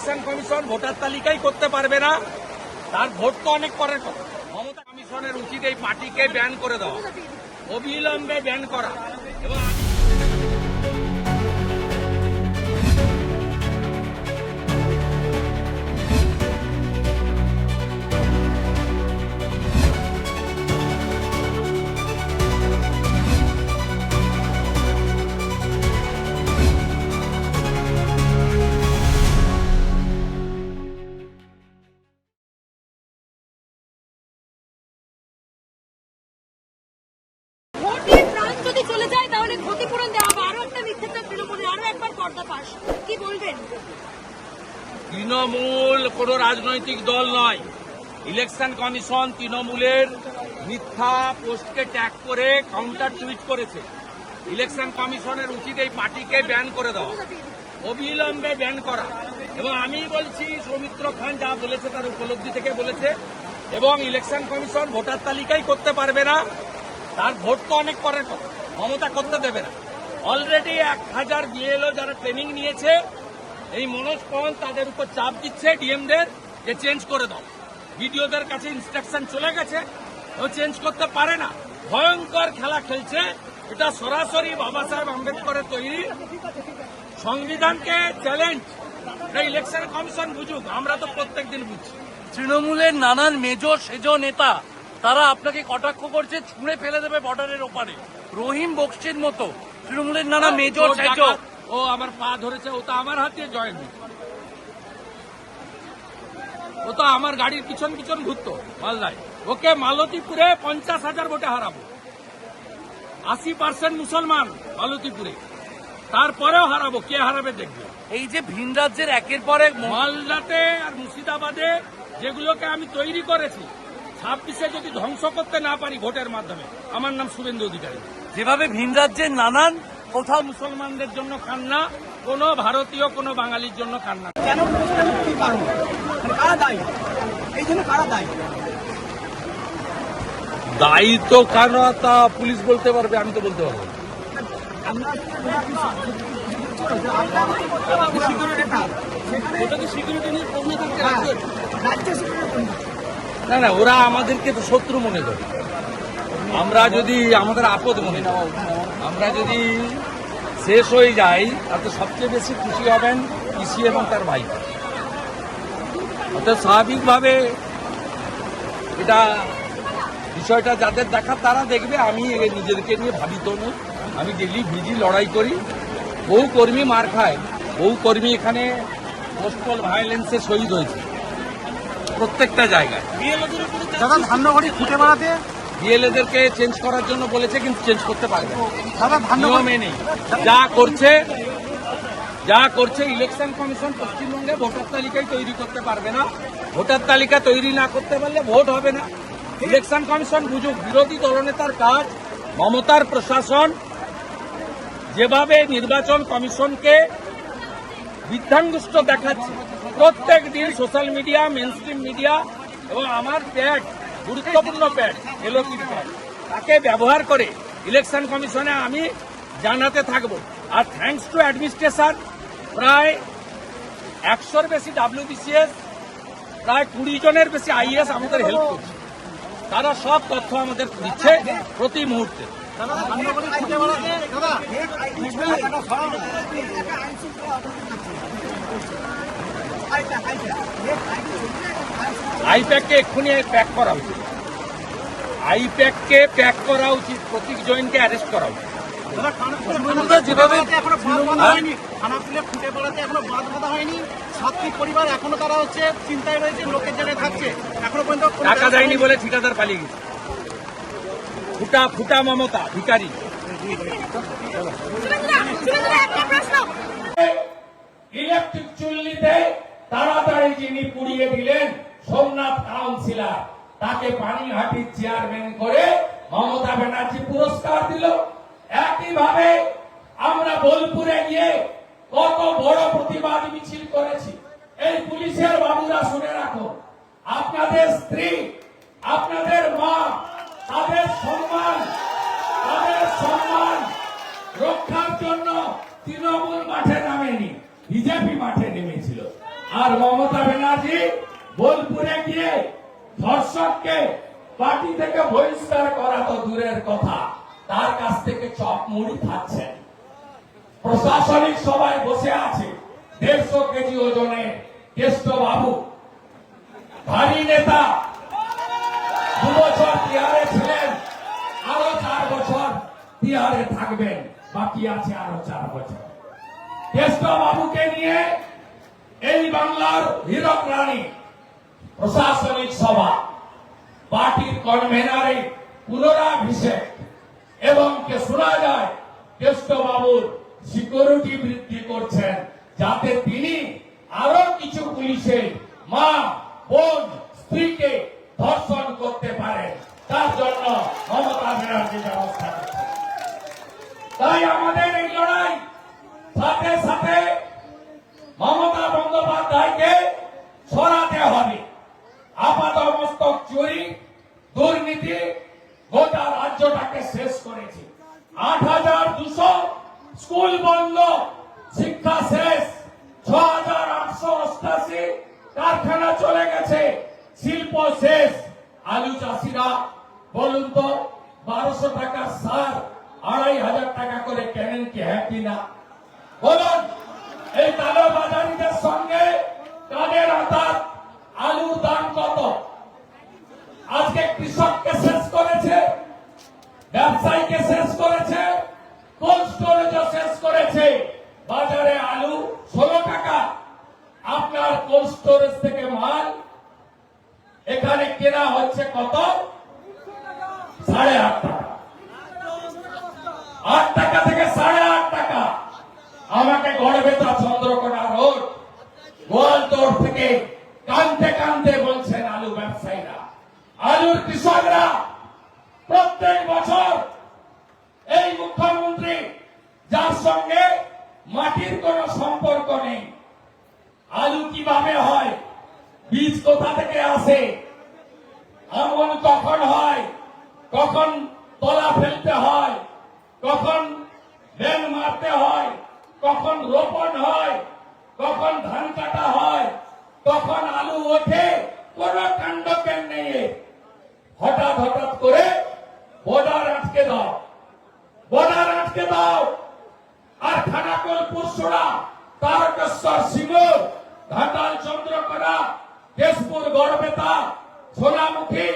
Election commission voter তালিকাই করতে পারবে না। তার ভোট তো অনেক পরের কথা। মমতা কমিশনের উচিত এই পার্টিকে ব্যান করে দেওয়া। অবিলম্বে ব্যান করা। এবং পর্দা কি বলবেন? তৃণমূল কোনো রাজনৈতিক দল নয়। ইলেকশন কমিশন তৃণমূলের মিথ্যা পোস্টকে ট্যাগ করে কাউন্টার টুইট করেছে। ইলেকশন কমিশনের উচিত এই পার্টিকে ব্যান করে দেওয়া। অবিলম্বে ব্যান করা। এবং আমি বলছি, সৌমিত্র খান যা বলেছে তার উপলব্ধি থেকে বলেছে। এবং ইলেকশন কমিশন ভোটার তালিকাই করতে পারবে না। তার ভোট তো অনেক পরের কথা। মমতা করতে দেবে না। অলরেডি এক হাজার বিএলও যারা ট্রেনিং নিয়েছে, এই মনোজ পল তাদের উপর চাপ দিচ্ছে ডিএমদের যে চেঞ্জ করে দাও। বিডিওদের কাছে ইনস্ট্রাকশন চলে গেছে, ও চেঞ্জ করতে পারে না। ভয়ঙ্কর খেলা খেলছে, এটা সরাসরি বাবা সাহেব আম্বেদকরের তৈরি। সংবিধানকে চ্যালেঞ্জ ইলেকশন কমিশন বুঝুক, আমরা তো প্রত্যেকদিন বুঝছি। তৃণমূলের নানান মেজর সেজ নেতা, তারা আপনাকে কটাক্ষ করছে, ছুঁড়ে ফেলে দেবে বর্ডারের ওপারে। রহিম বক্সির মতো। তৃণমূলের নানা মেজর ওর ও আমার পা ধরেছে ও তো আমার হাতে জয়েন ও তো আমার গাড়ির পিছন পিছন ঘুরতো মালদায়। ওকে মালতীপুরে পঞ্চাশ হাজার ভোটে হারাবো। আশি পার্সেন্ট মুসলমান মালতীপুরে। তারপরেও হারাবো কে হারাবে দেখবে। এই যে ভিন রাজ্যের একের পর এক মালদাতে আর মুর্শিদাবাদে যেগুলোকে আমি তৈরি করেছি ছাব্বিশে যদি ধ্বংস করতে না পারি ভোটের মাধ্যমে আমার নাম শুভেন্দু অধিকারী। যেভাবে ভিন রাজ্যের নানান কোথাও মুসলমানদের জন্য কান্না কোনো ভারতীয় কোনো বাঙালির জন্য কান্না। কেন কারণ মানে কারা দায়ী? এই জন্য কারা দায়ী? দায়িত্ব কেন তা পুলিশ বলতে পারবে আমি তো বলতে পারব না। আমরা সিকিউরিটি রাজ্য সিকিউরিটি না না ওরা আমাদেরকে তো শত্রু মনে করে। আমরা যদি আমাদের আপদ মনে আমরা যদি শেষ হয়ে যাই তাতে সবচেয়ে বেশি খুশি হবেন কৃষি এবং তার ভাই। অর্থাৎ স্বাভাবিকভাবে এটা বিষয়টা যাদের দেখার তারা দেখবে আমি এ নিজেদেরকে নিয়ে ভাবিত নই। আমি ডেলি ভিজি লড়াই করি। বহু কর্মী মার খায়। বহু কর্মী এখানে পোস্টাল ভায়োলেন্সে শহীদ হয়েছে। প্রত্যেকটা জায়গায়। দাদা ধান্যবাড়ি খুঁটে বেড়াতে বিএলএদেরকে চেঞ্জ করার জন্য বলেছে কিন্তু চেঞ্জ করতে পারবে নিয়মে নেই। যা করছে যা করছে ইলেকশন কমিশন পশ্চিমবঙ্গে ভোটার তালিকাই তৈরি করতে পারবে না। ভোটার তালিকা তৈরি না করতে পারলে ভোট হবে না। ইলেকশন কমিশন বুঝুক বিরোধী দলনেতার কাজ মমতার প্রশাসন যেভাবে নির্বাচন কমিশনকে বিধ্যাঙ্গুষ্ট দেখাচ্ছে। প্রত্যেক দিন সোশ্যাল মিডিয়া মেনস্ট্রিম মিডিয়া এবং আমার প্যাড গুরুত্বপূর্ণ প্যাড এলোকির প্যাড তাকে ব্যবহার করে ইলেকশন কমিশনে আমি জানাতে থাকব আর থ্যাঙ্কস টু অ্যাডমিনিস্ট্রেশন প্রায় একশোর বেশি ডাব্লিউবিসিএস প্রায় কুড়ি জনের বেশি আইএস আমাদের হেল্প করছে তারা সব তথ্য আমাদের দিচ্ছে প্রতি মুহূর্তে দাদা ধান্যবাড়ি খুঁটে বেড়াতে দাদা আইপ্যাককে এক্ষুনি প্যাক করা উচিত। আইপ্যাককে প্যাক করা উচিত প্রতীক জৈনকে অ্যারেস্ট করা উচিত। যেভাবে পরিবার এখনও তারা হচ্ছে চিন্তায় রয়েছে লোকের জায়গায় থাকছে। এখনও পর্যন্ত টাকা দেয়নি বলে ঠিকাদার পালিয়ে গেছে। ফুটা ফুটা মমতা ভিকারি শুভেন্দুদা একটা তাড়াতাড়ি যিনি পুড়িয়ে দিলেন, সোমনাথ কাউন্সিলর, তাকে পানিহাটির চেয়ারম্যান করে মমতা ব্যানার্জি পুরস্কার দিল। একইভাবে আমরা বোলপুরে গিয়ে কত বড় প্রতিবাদ মিছিল করেছি। এই পুলিশের বাবুরা শুনে রাখো, আপনাদের স্ত্রী, আপনাদের মা, তাদের সম্মান তাদের সম্মান রক্ষার জন্য তৃণমূল মাঠে নামেনি, বিজেপি মাঠে নেমেছিল। আর মমতা ব্যানার্জি বোলপুরে গিয়ে ধর্ষককে পার্টি থেকে বহিষ্কার করা তো দূরের কথা। তার কাছ থেকে চপ মুড়ি খাচ্ছেন প্রশাসনিক সবাই বসে আছে দেড়শো কেজি ওজনের কেষ্ট বাবু ভারী নেতা। দু বছর তিহারে ছিলেন। আরও চার বছর তিহারে থাকবেন। বাকি আছে আরও চার বছর। কেষ্ট বাবুকে নিয়ে এই বাংলার হীরক রানী প্রশাসনিক সভা, পার্টির কনভেনারে পুনরাভিষেক এবং কে শোনা যায়, কেষ্টবাবুর সিকিউরিটি বৃদ্ধি করছেন, যাতে তিনি আরও কিছু পুলিশের মা বোন স্ত্রীকে ধর্ষণ করতে পারেন তার জন্য মমতা ব্যানার্জি ব্যবস্থা করছে তাই আমাদের এই লড়াই সাথে সাথে মমতা বন্দ্যোপাধ্যায়কে সরাতে হবে আপাত মস্তক চুরি দুর্নীতি গোটা রাজ্যটাকে শেষ করেছে আট হাজার দুশো বন্ধ শিক্ষা শেষ। ছ হাজার আটশো অষ্টাশি কারখানা চলে গেছে। শিল্প শেষ। আলু চাষিরা, বলুন তো, বারোশো টাকার সার, আড়াই হাজার টাকা করে কেনেন কি হ্যাপি না? বলুন, এই কালো বাজারিদের সঙ্গে কাদের অর্থাৎ আলুর দাম কত? আজকে কৃষককে শেষ করেছে, ব্যবসায়ীকে শেষ করেছে কোল্ড শেষ করেছে। বাজারে আলু ষোলো টাকা। আপনার কোল্ড স্টোরেজ থেকে মাল। এখানে কেনা হচ্ছে কত? সাড়ে আট টাকা। আট টাকা থেকে সাড়ে আট টাকা। আমাকে গড়বেতা চন্দ্রকোনা রোড গোয়ালতোড় থেকে কানতে কানতে বলছেন আলু ব্যবসায়ীরা। আলুর কৃষকরা প্রত্যেক বছর এই মুখ্যমন্ত্রী, যার সঙ্গে মাটির কোনো সম্পর্ক নেই। আলু কীভাবে হয়? বীজ কোথা থেকে আসে? আমন কখন হয়? কখন তলা ফেলতে হয়? কখন বেল মারতে হয়? কখন রোপণ হয়? কখন ধান কাটা হয়? কখন আলু ওঠে কোন কাণ্ড নেই। হঠাৎ হঠাৎ করে বর্ডার আটকে দাও। বর্ডার আটকে দাও। আর খানাকুল পুরসুরা তারকেশ্বর সিঙ্গুর ঘাটাল চন্দ্রকোনা, কেশপুর গড়বেতা সোনামুখী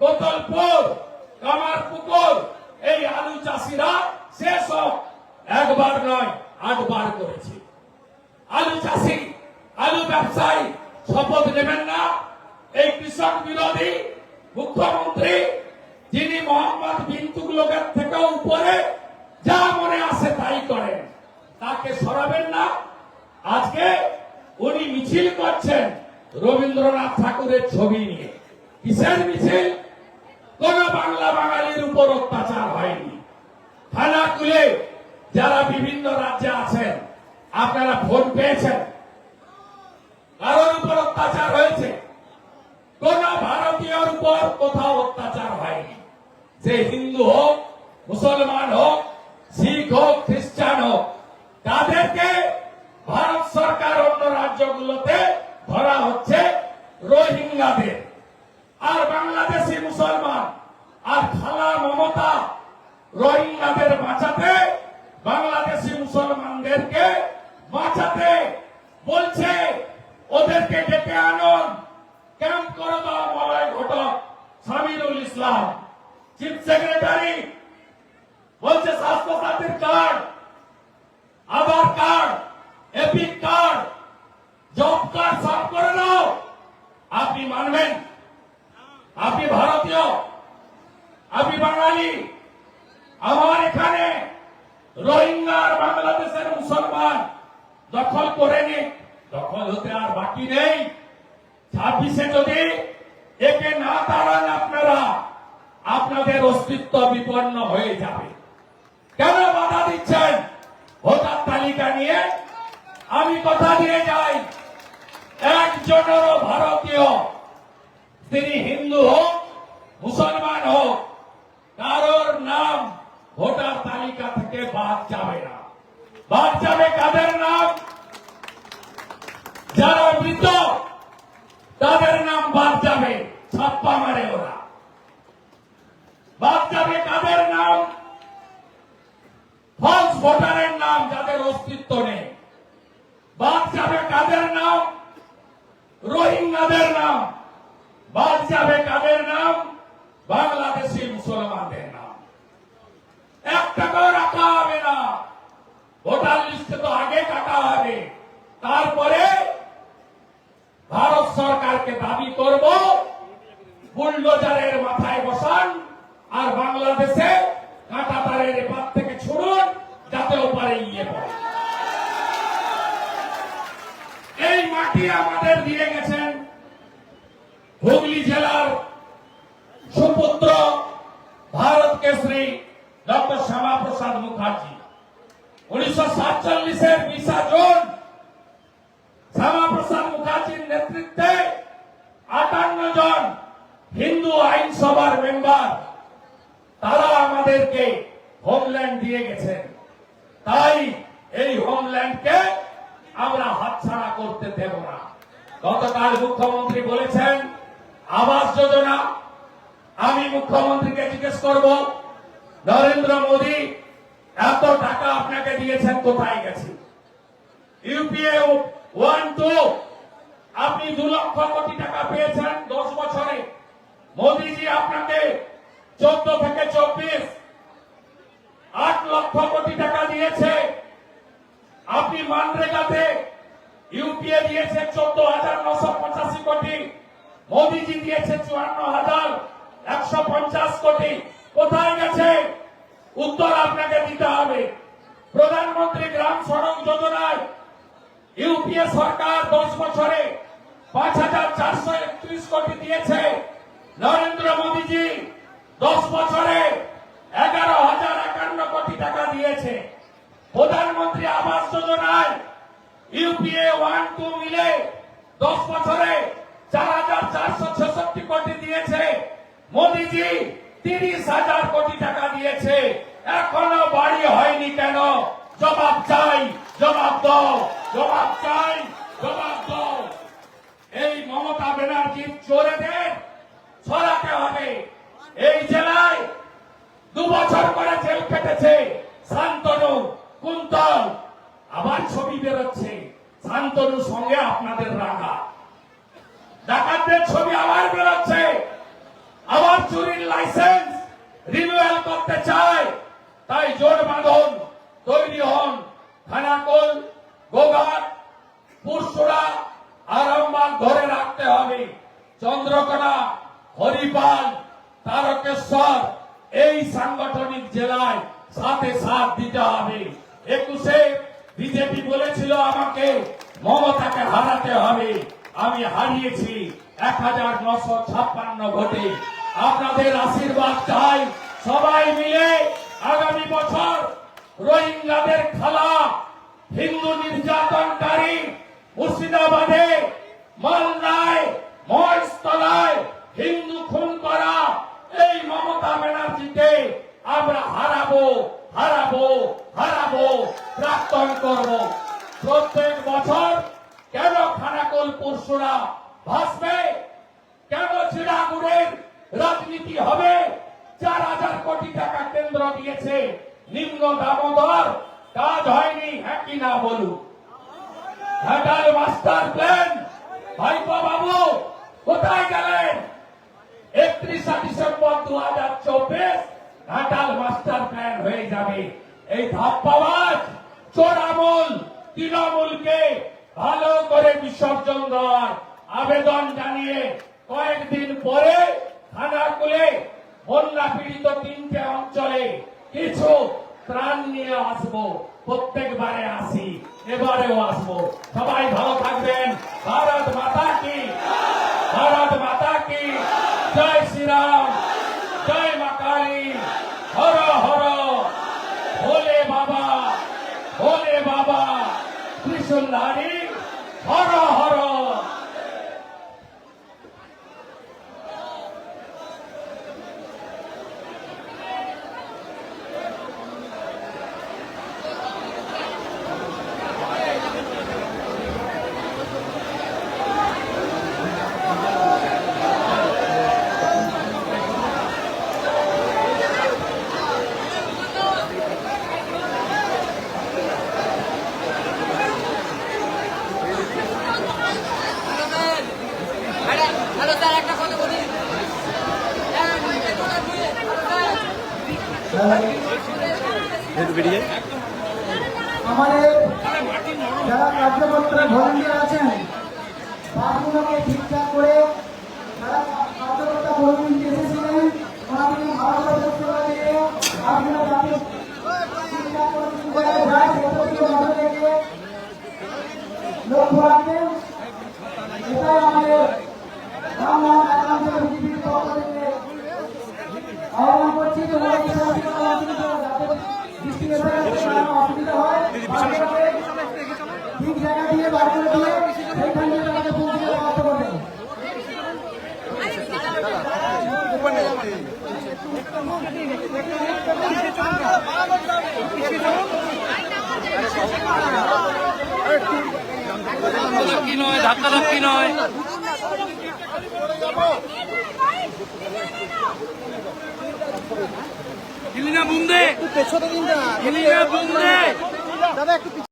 কোতলপুর, কামারপুকুর, এই আলু চাষিরা শেষ হোক। একবার নয়, আটবার করেছে। আলু চাষি, আলু ব্যবসায়ী, শপথ নেবেন না। এই কৃষক বিরোধী মুখ্যমন্ত্রী যিনি মোহাম্মদ বিন তুগলকের থেকেও উপরে, যা মনে আসে তাই করেন। তাকে সরাবেন না। আজকে উনি মিছিল করছেন রবীন্দ্রনাথ ঠাকুরের ছবি নিয়ে। কিসের মিছিল? কোন বাংলা বাঙালির উপর অত্যাচার হয়নি। থানা তুলে যারা বিভিন্ন রাজ্যে আছেন, আপনারা ফোন পেয়েছেন। কারোর উপর অত্যাচার হয়েছে। কোন ভারতীয়র উপর কোথাও অত্যাচার হয়নি। সে হিন্দু হোক, মুসলমান হোক, শিখ হোক, খ্রিস্টান হোক, তাদেরকে ভারত সরকার অন্য রাজ্যগুলোতে ধরা হচ্ছে রোহিঙ্গাদের। আর বাংলাদেশি মুসলমান আর খালা মমতা রোহিঙ্গাদের বাঁচাতে বাংলাদেশি মুসলমানদেরকে বাঁচাতে বলছে, ওদেরকে ডেকে আনুন। ক্যাম্প করে দাও মলয় ঘটক সামিরুল ইসলাম। চিফ সেক্রেটারি বলছে স্বাস্থ্য সাথীর card Aadhaar card EPIC card job card সব করে দাও আপনি মানবেন? আপনি ভারতীয়? আপনি বাঙালি? আমার এখানে রোহিঙ্গা আর বাংলাদেশের মুসলমান দখল করে নি দখল হতে আর বাকি নেই। ছাব্বিশে যদি একে না দাঁড়ান আপনারা আপনাদের অস্তিত্ব বিপন্ন হয়ে যাবে। কেন বাধা দিচ্ছেন? ভোটার তালিকা নিয়ে আমি কথা দিয়ে যাই। একজনেরও ভারতীয়, তিনি হিন্দু হোক, মুসলমান হোক, কারোর নাম ভোটার তালিকা থেকে বাদ যাবে না। বাদ যাবে কাদের নাম? যারা মৃত, তাদের নাম বাদ যাবে, ছাপ্পা মারে ওরা। যাবে কাদের নাম? ফলস ভোটারের নাম যাদের অস্তিত্ব নেই। যাবে কাদের নাম? রোহিঙ্গাদের নাম। যাবে কাদের নাম? বাংলাদেশি মুসলমানদের নাম। এক টাকাও রাখা হবে না। ভোটার লিস্টে তো আগে কাটা হবে। তারপরে আইনসভার মেম্বার, তারা আমাদেরকে হোমল্যান্ড দিয়ে গেছেন তাই এই হোমল্যান্ডকে আমরা হাতছাড়া করতে দেব না। গতকাল মুখ্যমন্ত্রী বলেছেন, আবাস যোজনা, আমি মুখ্যমন্ত্রীকে জিজ্ঞেস করব, নরেন্দ্র মোদী, এত টাকা আপনাকে দিয়েছেন, কোথায় গেছে? ইউপিএ ওয়ান টু আপনি দু লক্ষ কোটি টাকা পেয়েছেন দশ বছরে। মোদীজি, আপনাকে চোদ্দ থেকে চব্বিশ আট লক্ষ কোটি টাকা দিয়েছে। আপনি মানরেগাতে ইউপিএ দিয়েছে চোদ্দ হাজার নশো পঁচাশি কোটি, মোদীজি দিয়েছে চুয়ান্ন হাজার একশো পঞ্চাশ কোটি। কোথায় গেছে? উত্তর আপনাকে দিতে হবে। প্রধানমন্ত্রী গ্রাম সড়ক যোজনায় ইউপিএ সরকার দশ বছরে পাঁচ হাজার চারশো একত্রিশ কোটি দিয়েছে। নরেন্দ্র মোদীজি দশ বছরে এগারো হাজার একান্ন কোটি টাকা দিয়েছে। প্রধানমন্ত্রী আবাস যোজনায় ইউপিএ ওয়ান টু মিলে দশ বছরে চার হাজার চারশো ছেষট্টি কোটি দিয়েছে। মোদীজি তিরিশ হাজার কোটি টাকা দিয়েছে। এখনও বাড়ি হয়নি কেন? জবাব চাই, জবাব দাও, জবাব চাই, জবাব দাও। এই মমতা ব্যানার্জির চোরেদের ছড়াতে হবে। এই জেলায় দু বছর করে জেল কেটেছে শান্তনু কুন্তল। আবার ছবি বেরোচ্ছে। শান্তনুর সঙ্গে আপনাদের রাখা ডাকাতদের ছবি আবার বেরোচ্ছে। আবার চুরির লাইসেন্স রিনিউয়াল করতে চায়। তাই জোট বাঁধন তৈরি হন খানাকুল গোঘাট পুরসুরা আরামবাগ ধরে রাখতে হবে। চন্দ্রকোনা হরিপাল তারকেশ্বর, এই সাংগঠনিক জেলায় সাথে সাথ দিতে হবে। একুশে বিজেপি বলেছিল আমাকে মমতাকে হারাতে হবে। আমি হারিয়েছি এক হাজার নশো ছাপ্পান্ন ভোটে। আপনাদের আশীর্বাদ চাই। সবাই মিলে আগামী বছর রোহিঙ্গাদের খালা হিন্দু নির্যাতনকারী মুর্শিদাবাদে, মালদায়, মহেশতলায় হিন্দু খুন করা এই মমতা ব্যানার্জিকে আমরা হারাবো হারাবো হারাবো প্রাক্তন করব প্রত্যেক বছর কেন খানাকুল পরশুরা ভাসবে কেন চিড়াগুড়ের রাজনীতি হবে চার হাজার কোটি টাকা কেন্দ্র দিয়েছে নিম্ন দামোদর কাজ হয়নি হ্যাঁ কি না বলুন ঘাটাল মাস্টার প্ল্যান ভাইপো বাবু কোথায় গেলেন একত্রিশে ডিসেম্বর দু হাজার চব্বিশ ঘাটাল মাস্টার প্ল্যান হয়ে যাবে। এই ধাপ্পাবাজ চোরামূল তৃণমূলকে ভালো করে বিসর্জন দেওয়ার আবেদন জানিয়ে কয়েকদিন পরে খানাকুলে বন্যা পীড়িত তিনটে অঞ্চলে কিছু ত্রাণ নিয়ে আসব। প্রত্যেকবারে আসি, এবারেও আসব। সবাই ভালো থাকবেন। ভারত মাতা কি? ভারত মাতা কি? জয় শ্রীরাম। சொல்லாடே লক্ষ্য রাখবেন এটাই আমাদের বাংলা একাংশের বিজেপির পক্ষ থেকে আহ্বান করছি যে ওরা অসুবিধা হয় ঠিক জায়গা দিয়ে বার করে দিয়ে সেইখান দিয়ে তাদেরকে পৌঁছে ব্যবস্থা করবেন ধাক্কি নয় ধাক্কা ধাক্কি নয়। হিলিনা বুম দে পেছনে দিন না। হিলিনা বুম দে দাদা একটু